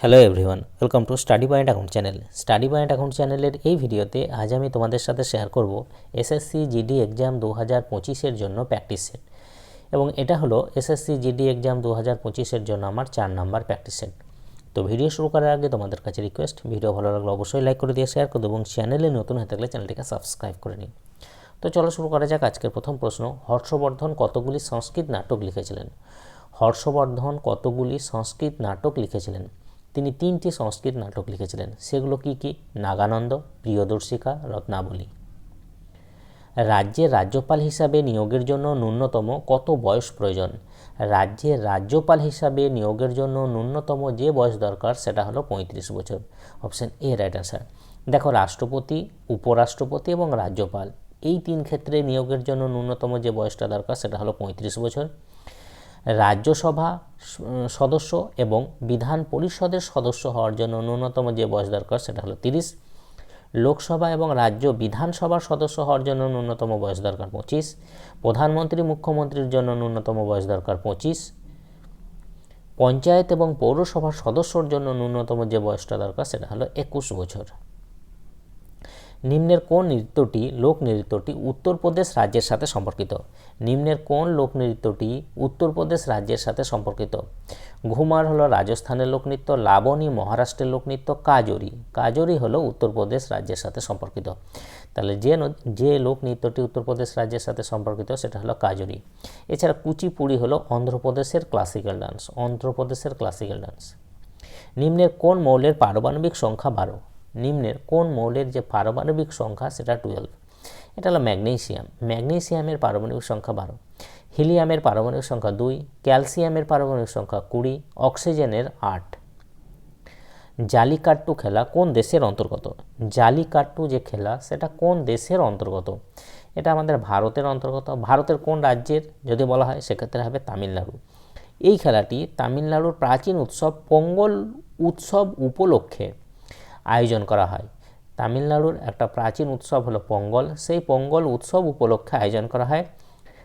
Hello everyone welcome to study point account channel study point account চ্যানেলের এই ভিডিওতে আজ আমি তোমাদের সাথে শেয়ার করব এসএসসি জিডি এক্সাম দু হাজার পঁচিশের জন্য প্র্যাকটিস সেট এবং এটা হলো এসএসসি জিডি এক্সাম দু হাজার পঁচিশের জন্য আমার চার নাম্বার প্র্যাকটিস সেট তো ভিডিও শুরু করার আগে তোমাদের কাছে রিকোয়েস্ট ভিডিও ভালো লাগলে অবশ্যই লাইক করে দিয়ে শেয়ার করে এবং চ্যানেলে নতুন হয়ে থাকলে চ্যানেলটিকে সাবস্ক্রাইব করে নিন। তো চলো শুরু করা যাক আজকের প্রথম প্রশ্ন, হর্ষবর্ধন কতগুলি সংস্কৃত নাটক লিখেছিলেন? হর্ষবর্ধন কতগুলি সংস্কৃত নাটক লিখেছিলেন? তিনি তিনটি সংস্কৃত নাটক লিখেছিলেন। সেগুলো কি কি? নাগানন্দ, প্রিয়দর্শিকা, রত্নাবলী। রাজ্যের রাজ্যপাল হিসাবে নিয়োগের জন্য ন্যূনতম কত বয়স প্রয়োজন? রাজ্যের রাজ্যপাল হিসাবে নিয়োগের জন্য ন্যূনতম যে বয়স দরকার সেটা হলো পঁয়ত্রিশ বছর। Option A, right answer. দেখো, রাষ্ট্রপতি, উপরাষ্ট্রপতি এবং রাজ্যপাল, এই তিন ক্ষেত্রে নিয়োগের জন্য ন্যূনতম যে বয়সটা দরকার সেটা হলো পঁয়ত্রিশ বছর। রাজ্যসভা সদস্য এবং বিধান পরিষদের সদস্য হওয়ার জন্য ন্যূনতম যে বয়স দরকার সেটা হলো তিরিশ। লোকসভা এবং রাজ্য বিধানসভার সদস্য হওয়ার জন্য ন্যূনতম বয়স দরকার পঁচিশ। প্রধানমন্ত্রী, মুখ্যমন্ত্রীর জন্য ন্যূনতম বয়স দরকার পঁচিশ। পঞ্চায়েত এবং পৌরসভার সদস্যর জন্য ন্যূনতম যে বয়সটা দরকার সেটা হলো একুশ বছর। নিম্নের কোন নৃত্যটি লোক নৃত্যটি উত্তরপ্রদেশ রাজ্যের সাথে সম্পর্কিত। নিম্নের কোন লোক নৃত্যটি উত্তরপ্রদেশ রাজ্যের সাথে সম্পর্কিত। ঘুমার হলো রাজস্থানের লোকনৃত্য লাবণী মহারাষ্ট্রের লোকনৃত্য কাজরি। কাজরি হলো উত্তরপ্রদেশ রাজ্যের সাথে সম্পর্কিত। তাহলে যে যে লোক নৃত্যটি উত্তরপ্রদেশ রাজ্যের সাথে সম্পর্কিত সেটা হলো কাজরি। এছাড়া কুচিপুড়ি হলো অন্ধ্রপ্রদেশের ক্লাসিক্যাল ডান্স অন্ধ্রপ্রদেশের ক্লাসিক্যাল ডান্স নিম্নের কোন মৌলের পারমাণবিক সংখ্যা বারো। নিম্নের কোন মৌলের যে পারমাণবিক সংখ্যা সেটা টুয়েলভ এটা হলো ম্যাগনেসিয়াম। ম্যাগনেসিয়ামের পারমাণবিক সংখ্যা বারো। হিলিয়ামের পারমাণবিক সংখ্যা দুই। ক্যালসিয়ামের পারমাণবিক সংখ্যা কুড়ি। অক্সিজেনের আট। জালিকাট্টু খেলা কোন দেশের অন্তর্গত? জালিকাট্টু যে খেলা, সেটা কোন দেশের অন্তর্গত? এটা আমাদের ভারতের অন্তর্গত। ভারতের কোন রাজ্যের? যদি বলা হয়, সেক্ষেত্রে হবে তামিলনাড়ু। এই খেলাটি তামিলনাড়ুর প্রাচীন উৎসব, পোঙ্গল উৎসব উপলক্ষে আয়োজন করা হয়। তামিলনাড়ুর একটা প্রাচীন উৎসব হলো পঙ্গল। সেই পঙ্গল উৎসব উপলক্ষে আয়োজন করা হয়,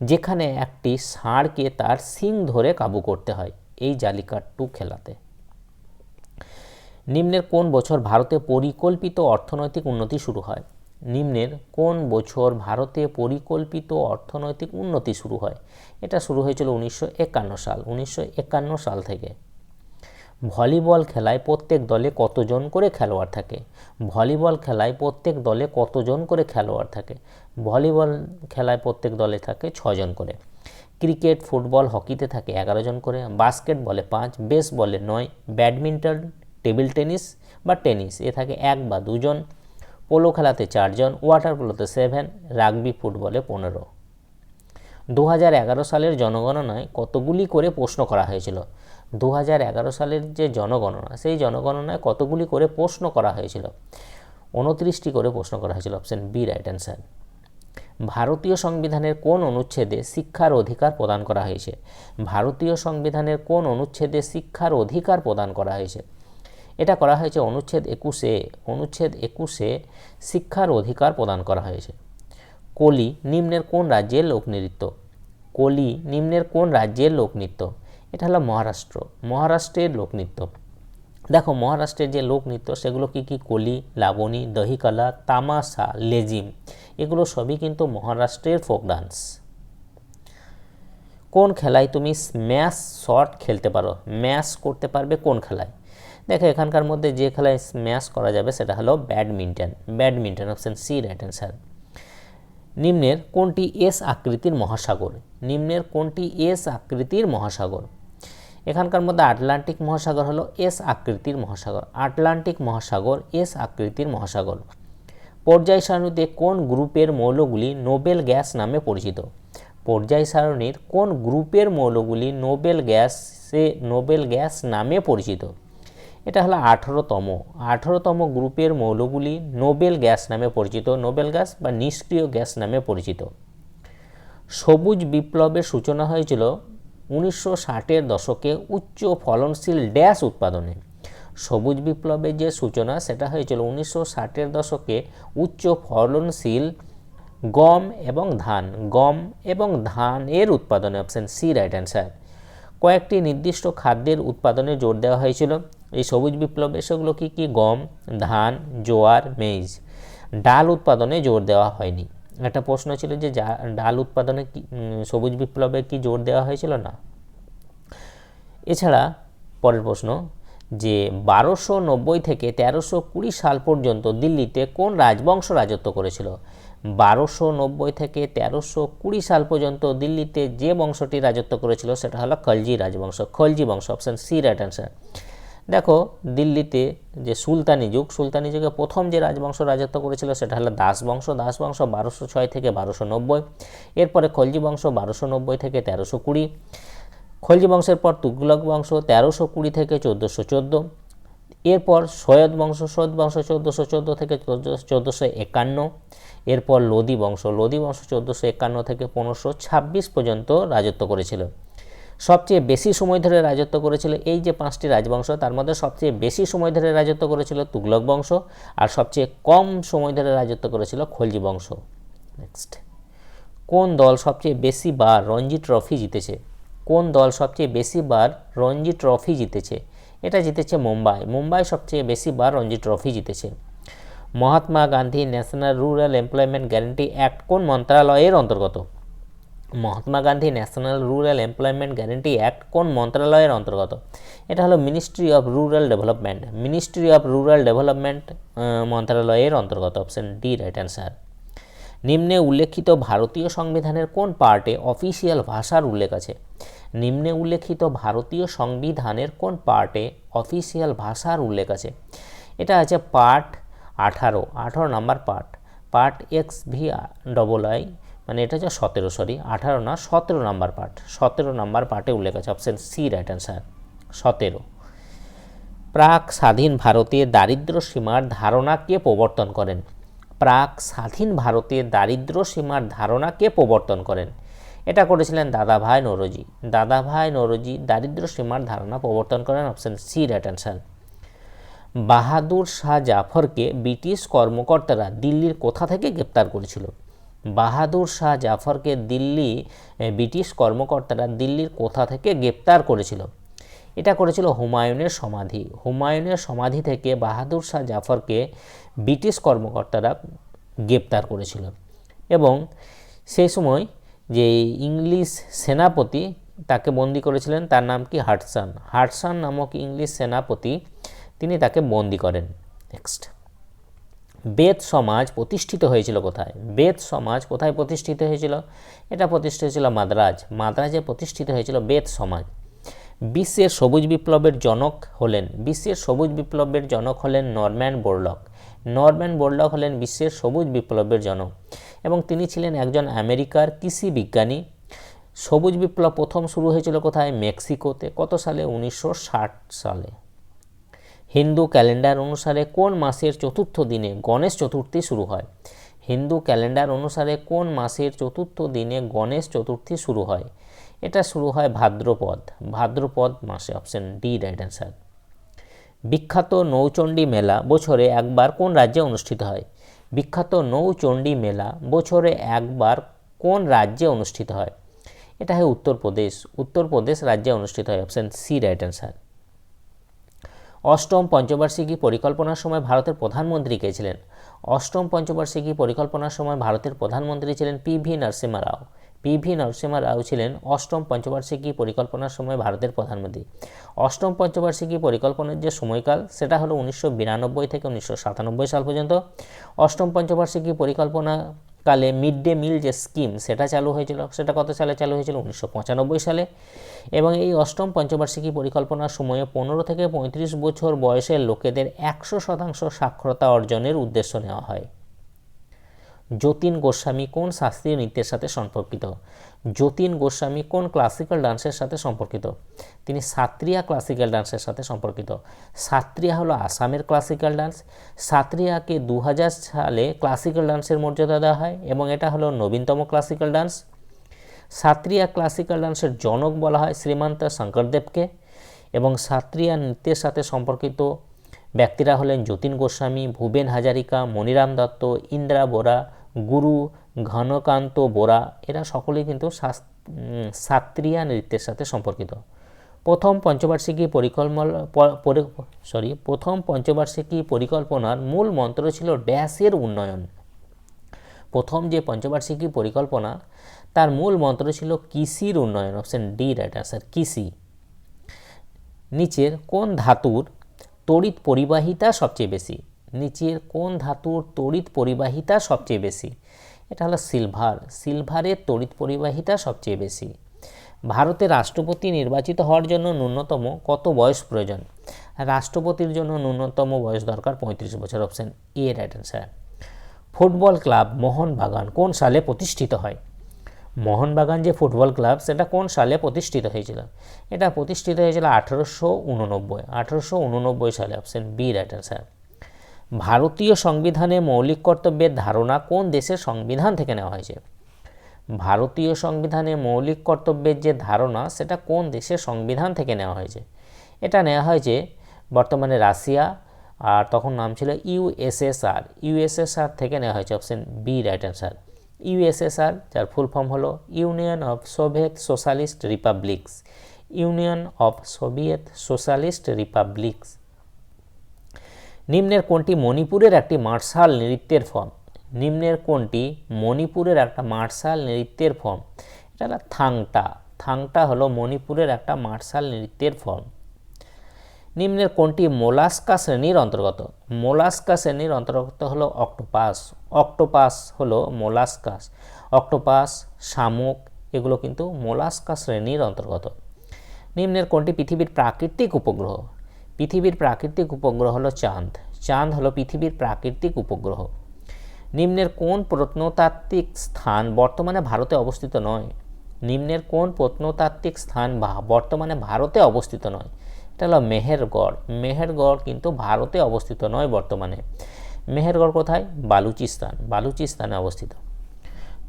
যেখানে একটি ষাঁড়কে তার শিং ধরে কাবু করতে হয় এই জালিকাট্টু খেলাতে। নিম্নের কোন বছর ভারতে পরিকল্পিত অর্থনৈতিক উন্নতি শুরু হয়? নিম্নের কোন বছর ভারতে পরিকল্পিত অর্থনৈতিক উন্নতি শুরু হয়? এটা শুরু হয়েছিল উনিশশো একান্ন সাল, উনিশশো একান্ন সাল থেকে। ভলিবল খেলায় প্রত্যেক দলে কতজন করে খেলোয়াড় থাকে? ভলিবল খেলায় প্রত্যেক দলে কতজন করে খেলোয়াড় থাকে? ভলিবল খেলায় প্রত্যেক দলে থাকে ছজন করে। ক্রিকেট, ফুটবল, হকিতে থাকে এগারো জন করে। বাস্কেট বলে পাঁচ বেস বলে নয়, ব্যাডমিন্টন, টেবিল টেনিস বা টেনিস, এ থাকে এক বা দুজন। পোলো খেলাতে চারজন, ওয়াটার পোলোতে সেভেন, রাগবি, ফুটবলে পনেরো। দু হাজার এগারো সালের জনগণনায় কতগুলি করে প্রশ্ন করা হয়েছিল? দু হাজার এগারো সালের যে জনগণনা, সেই জনগণনায় কতগুলি করে প্রশ্ন করা হয়েছিল? উনত্রিশটি করে প্রশ্ন করা হয়েছিল অপশন বি রাইট অ্যান্সার ভারতীয় সংবিধানের কোন অনুচ্ছেদে শিক্ষার অধিকার প্রদান করা হয়েছে? ভারতীয় সংবিধানের কোন অনুচ্ছেদে শিক্ষার অধিকার প্রদান করা হয়েছে? এটা করা হয়েছে অনুচ্ছেদ একুশে অনুচ্ছেদ একুশে শিক্ষার অধিকার প্রদান করা হয়েছে। কলি নিম্নের কোন রাজ্যের লোকনৃত্য কলি নিম্নের কোন রাজ্যের লোকনৃত্য এটা হলো মহারাষ্ট্র, মহারাষ্ট্রের লোকনৃত্য দেখো, মহারাষ্ট্রের যে লোকনৃত্য সেগুলো কি কি? কলি লাবণী দহিকলা, তামাশা, লেজিম, এগুলো সবই কিন্তু মহারাষ্ট্রের ফোক ডান্স কোন খেলায় তুমি স্ম্যাশ শট খেলতে পারো? ম্যাশ করতে পারবে কোন খেলায়? দেখো, এখানকার মধ্যে যে খেলায় স্ম্যাশ করা যাবে, সেটা হলো badminton. Badminton option C right answer নিম্নের কোনটি এস আকৃতির মহাসাগর? নিম্নের কোনটি এস আকৃতির মহাসাগর? এখানকার মধ্যে আটলান্টিক মহাসাগর হলো এস আকৃতির মহাসাগর। আটলান্টিক মহাসাগর, এস আকৃতির মহাসাগর। পর্যায় সারণীতে কোন গ্রুপের মৌলগুলি নোবেল গ্যাস নামে পরিচিত? পর্যায় সারণীর কোন গ্রুপের মৌলগুলি নোবেল গ্যাসে, নোবেল গ্যাস নামে পরিচিত? এটা হলো আঠেরোতম। আঠেরোতম গ্রুপের মৌলগুলি নোবেল গ্যাস নামে পরিচিত, নোবেল গ্যাস বা নিষ্ক্রিয় গ্যাস নামে পরিচিত। সবুজ বিপ্লবের সূচনা হয়েছিল উনিশশো ষাটের দশকে উচ্চ ফলনশীল ড্যাশ উৎপাদনে। সবুজ বিপ্লবের যে সূচনা, সেটা হয়েছিল উনিশশো ষাটের দশকে উচ্চ ফলনশীল গম এবং ধান। গম এবং ধান এর উৎপাদনে অপশান সি, রাইট অ্যান্সার। কয়েকটি নির্দিষ্ট খাদ্যের উৎপাদনে জোর দেওয়া হয়েছিল। এই সবুজ বিপ্লব সেগুলো কি কি? গম, ধান, জোয়ার, মেইজ। ডাল উৎপাদনে জোর দেওয়া হয়নি। একটা প্রশ্ন ছিল যে ডাল উৎপাদনে কি সবুজ বিপ্লবে কি জোর দেওয়া হয়েছিল না? এছাড়া পরের প্রশ্ন, যে বারোশো নব্বই থেকে তেরোশো কুড়ি সাল পর্যন্ত দিল্লিতে কোন রাজবংশ রাজত্ব করেছিল? বারোশো নব্বই থেকে তেরোশো কুড়ি সাল পর্যন্ত দিল্লিতে যে বংশটি রাজত্ব করেছিল সেটা হলো খলজি রাজবংশ। খলজি বংশ অপশান সি রাইট অ্যান্সার দেখো, দিল্লিতে যে সুলতানি যুগ, সুলতানি যুগে প্রথম যে রাজবংশ রাজত্ব করেছিল সেটা হলো দাস বংশ। দাস বংশ বারোশো ছয় থেকে বারোশো নব্বই, এরপরে খলজি বংশ বারোশো নব্বই থেকে তেরোশো কুড়ি, খলজি বংশের পর তুগলক বংশ তেরোশো কুড়ি থেকে চোদ্দোশো চোদ্দ, এরপর সৈয়দ বংশ সৈয়দ বংশ চোদ্দোশো চোদ্দ থেকে চোদ্দোশো একান্ন, এরপর লোদি বংশ। লোদি বংশ চোদ্দোশো একান্ন থেকে পনেরোশো ছাব্বিশ পর্যন্ত রাজত্ব করেছিল। সবচেয়ে বেশি সময় ধরে রাজত্ব করেছিল এই যে পাঁচটি রাজবংশ, তার মধ্যে সবচেয়ে বেশি সময় ধরে রাজত্ব করেছিল তুগলক বংশ আর সবচেয়ে কম সময় ধরে রাজত্ব করেছিল খলজি বংশ। নেক্সট কোন দল সবচেয়ে বেশি বার রঞ্জি ট্রফি জিতেছে? কোন দল সবচেয়ে বেশি বার রঞ্জি ট্রফি জিতেছে? এটা জিতেছে মুম্বাই। মুম্বাই সবচেয়ে বেশি বার রঞ্জি ট্রফি জিতেছে। Mahatma Gandhi national rural employment guarantee act কোন মন্ত্রণালয়ের অন্তর্গত? Mahatma Gandhi national rural employment guarantee act কোন মন্ত্রণালয়ের অন্তর্গত? এটা হলো ministry of rural development ministry of rural development মন্ত্রণালয়ের অন্তর্গত। অপশন ডি রাইট অ্যান্সার নিম্নে উল্লেখিত ভারতীয় সংবিধানের কোন পার্টে অফিসিয়াল ভাষার উল্লেখ আছে? নিম্নে উল্লেখিত ভারতীয় সংবিধানের কোন পার্টে অফিসিয়াল ভাষার উল্লেখ আছে? এটা আছে পার্ট আঠারো আঠারো number part. Part X V double I মানে এটা হচ্ছে সতেরো সরি আঠারো না, সতেরো নাম্বার পার্ট সতেরো নাম্বার পার্টে উল্লেখ আছে অপশন সি রাইট অ্যান্সার সতেরো। প্রাক স্বাধীন ভারতে দারিদ্র্য সীমার ধারণা কে প্রবর্তন করেন? প্রাক স্বাধীন ভারতে দারিদ্র্য সীমার ধারণা কে প্রবর্তন করেন? এটা করেছিলেন দাদাভাই নরজি। দাদাভাই নরজি দারিদ্র্য সীমার ধারণা প্রবর্তন করেন option C right answer Bahadur Shah জাফরকে British কর্মকর্তারা দিল্লির কোথা থেকে গ্রেপ্তার করেছিল? বাহাদুর শাহ জাফরকে দিল্লি ব্রিটিশ কর্মকর্তারা দিল্লির কোথা থেকে গ্রেপ্তার করেছিল? এটা করেছিল হুমায়ুনের সমাধি। হুমায়ুনের সমাধি থেকে বাহাদুর শাহ জাফরকে ব্রিটিশ কর্মকর্তারা গ্রেপ্তার করেছিল। এবং সেই সময় যে ইংলিশ সেনাপতি তাকে বন্দি করেছিলেন, তার নাম কি? হাটসান। হাটসান নামক ইংলিশ সেনাপতি, তিনি তাকে বন্দি করেন। নেক্সট বেদ সমাজ প্রতিষ্ঠিত হয়েছিল কোথায়? বেদ সমাজ কোথায় প্রতিষ্ঠিত হয়েছিল? এটা প্রতিষ্ঠিত হয়েছিল মাদ্রাজ। মাদ্রাজে প্রতিষ্ঠিত হয়েছিল বেদ সমাজ। বিশ্বের সবুজ বিপ্লবের জনক হলেন বিশ্বের সবুজ বিপ্লবের জনক হলেন নরম্যান বোরলক। নরম্যান বোরলক হলেন বিশ্বের সবুজ বিপ্লবের জনক এবং তিনি ছিলেন একজন আমেরিকার কৃষি বিজ্ঞানী। সবুজ বিপ্লব প্রথম শুরু হয়েছিল কোথায়? মেক্সিকোতে। কত সালে? উনিশশো ষাট সালে। হিন্দু ক্যালেন্ডার অনুসারে কোন মাসের চতুর্থ দিনে গণেশ চতুর্থী শুরু হয়? হিন্দু ক্যালেন্ডার অনুসারে কোন মাসের চতুর্থ দিনে গণেশ চতুর্থী শুরু হয়? এটা শুরু হয় ভাদ্রপদ। ভাদ্রপদ মাসে অপশন ডি রাইট অ্যান্সার বিখ্যাত নৌচণ্ডী মেলা বছরে একবার কোন রাজ্যে অনুষ্ঠিত হয়? বিখ্যাত নৌচণ্ডী মেলা বছরে একবার কোন রাজ্যে অনুষ্ঠিত হয়? এটা হয় উত্তরপ্রদেশ। উত্তরপ্রদেশ রাজ্যে অনুষ্ঠিত হয় অপশন সি রাইট অ্যান্সার অষ্টম পঞ্চবার্ষিকী পরিকল্পনার সময় ভারতের প্রধানমন্ত্রী কে ছিলেন? অষ্টম পঞ্চবার্ষিকী পরিকল্পনার সময় ভারতের প্রধানমন্ত্রী ছিলেন P V Narasimha Rao. P V Narasimha Rao ছিলেন অষ্টম পঞ্চবার্ষিকী পরিকল্পনার সময় ভারতের প্রধানমন্ত্রী। অষ্টম পঞ্চবার্ষিকী পরিকল্পনার যে সময়কাল, সেটা হলো উনিশশো বিরানব্বই থেকে উনিশশো সাতানব্বই সাল পর্যন্ত। অষ্টম পঞ্চবার্ষিকী পরিকল্পনা কালে মিড ডে মিল যে স্কিম, সেটা চালু হয়েছিল, সেটা কত সালে চালু হয়েছিল? উনিশশো পঁচানব্বই সালে। এবং এই অষ্টম পঞ্চবার্ষিকী পরিকল্পনার সময়ে পনেরো থেকে পঁয়ত্রিশ বছর বয়সের লোকেদের একশো শতাংশ সাক্ষরতা অর্জনের উদ্দেশ্য নেওয়া হয়। যতীন গোস্বামী কোন শাস্ত্রীয় নৃত্যের সাথে সম্পর্কিত? যতীন গোস্বামী কোন ক্লাসিক্যাল ডান্সের সাথে সম্পর্কিত? তিনি সাত্রিয়া ক্লাসিক্যাল ডান্সের সাথে সম্পর্কিত। সাত্রিয়া হলো আসামের ক্লাসিক্যাল ডান্স সাত্রিয়াকে দু হাজার সালে ক্লাসিক্যাল ডান্সের মর্যাদা দেওয়া হয় এবং এটা হলো নবীনতম ক্লাসিক্যাল ডান্স সাত্রিয়া ক্লাসিক্যাল ডান্সের জনক বলা হয় শ্রীমন্ত শঙ্করদেবকে এবং সাত্রিয়া নৃত্যের সাথে সম্পর্কিত ব্যক্তিরা হলেন যতীন গোস্বামী, ভূপেন হাজারিকা, মনিরাম দত্ত, ইন্দ্রা বোরা গুরু, ঘনকান্ত বোরা, এরা সকলেই কিন্তু সাত্রিয়া নৃত্যের সাথে সম্পর্কিত। প্রথম পঞ্চবার্ষিকী পরিকল্পনা সরি প্রথম পঞ্চবার্ষিকী পরিকল্পনার মূল মন্ত্র ছিল ড্যাশের উন্নয়ন। প্রথম যে পঞ্চবার্ষিকী পরিকল্পনা, তার মূল মন্ত্র ছিল কৃষির উন্নয়ন অপশন ডি রাইট আনসার কৃষি নিচের কোন ধাতুর তড়িৎ পরিবাহিতা সবচেয়ে বেশি? নিচের কোন ধাতুর তড়িৎ পরিবাহিতা সবচেয়ে বেশি? এটা হলো সিলভার। সিলভারের তড়িৎ পরিবাহিতা সবচেয়ে বেশি। ভারতের রাষ্ট্রপতি নির্বাচিত হওয়ার জন্য ন্যূনতম কত বয়স প্রয়োজন? রাষ্ট্রপতির জন্য ন্যূনতম বয়স দরকার পঁয়ত্রিশ বছর option A right answer football club Mohun Bagan কোন সালে প্রতিষ্ঠিত হয়? মোহনবাগান যে ফুটবল ক্লাব, সেটা কোন সালে প্রতিষ্ঠিত হয়েছিল? এটা প্রতিষ্ঠিত হয়েছিল আঠেরোশো উননব্বই। আঠেরোশো উননব্বই সালে অপশন বি রাইট অ্যান্সার ভারতীয় সংবিধানে মৌলিক কর্তব্যের ধারণা কোন দেশের সংবিধান থেকে নেওয়া হয়েছে? ভারতীয় সংবিধানে মৌলিক কর্তব্যের যে ধারণা, সেটা কোন দেশের সংবিধান থেকে নেওয়া হয়েছে? এটা নেওয়া হয়েছে বর্তমানে রাশিয়া, আর তখন নাম ছিল ইউএসএসআর ইউএসএসআর থেকে নেওয়া হয়েছে option B, right answer. USSR যার ফুল ফর্ম হলো Union of Soviet Socialist Republics. Union of Soviet Socialist Republics. নিম্নের কোনটি মণিপুরের একটি মার্শাল নৃত্যের ফর্ম। নিম্নের কোনটি মণিপুরের একটা মার্শাল নৃত্যের ফর্ম। এটা হলো থাংটা। থাংটা হলো মণিপুরের একটা মার্শাল নৃত্যের ফর্ম। নিম্নের কোনটি মোলাস্কা শ্রেণির অন্তর্গত। মোলাস্কা শ্রেণির অন্তর্গত হলো অক্টোপাস। অক্টোপাস হলো মোলাস্কাস। অক্টোপাস, শামুক, এগুলো কিন্তু মোলাস্কা শ্রেণির অন্তর্গত। নিম্নের কোনটি পৃথিবীর প্রাকৃতিক উপগ্রহ। পৃথিবীর প্রাকৃতিক উপগ্রহ হলো চাঁদ। চাঁদ হলো পৃথিবীর প্রাকৃতিক উপগ্রহ। নিম্নের কোন প্রত্নতাত্ত্বিক স্থান বর্তমানে ভারতে অবস্থিত নয়? নিম্নের কোন প্রত্নতাত্ত্বিক স্থান বর্তমানে ভারতে অবস্থিত নয়? এটা হলো মেহেরগড়। মেহেরগড় কিন্তু ভারতে অবস্থিত নয় বর্তমানে। মেহেরগড় কোথায়? বালুচিস্তান। বালুচিস্তানে অবস্থিত।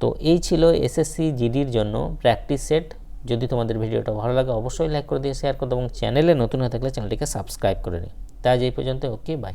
তো এই ছিল এসএসসি জিডির জন্য প্র্যাকটিস সেট। যদি তোমাদের ভিডিওটা ভালো লাগে, অবশ্যই লাইক করে দিয়ে শেয়ার করো এবং চ্যানেলে নতুন হয়ে থাকলে চ্যানেলটিকে সাবস্ক্রাইব করে নিই তাই এই পর্যন্ত ওকে বাই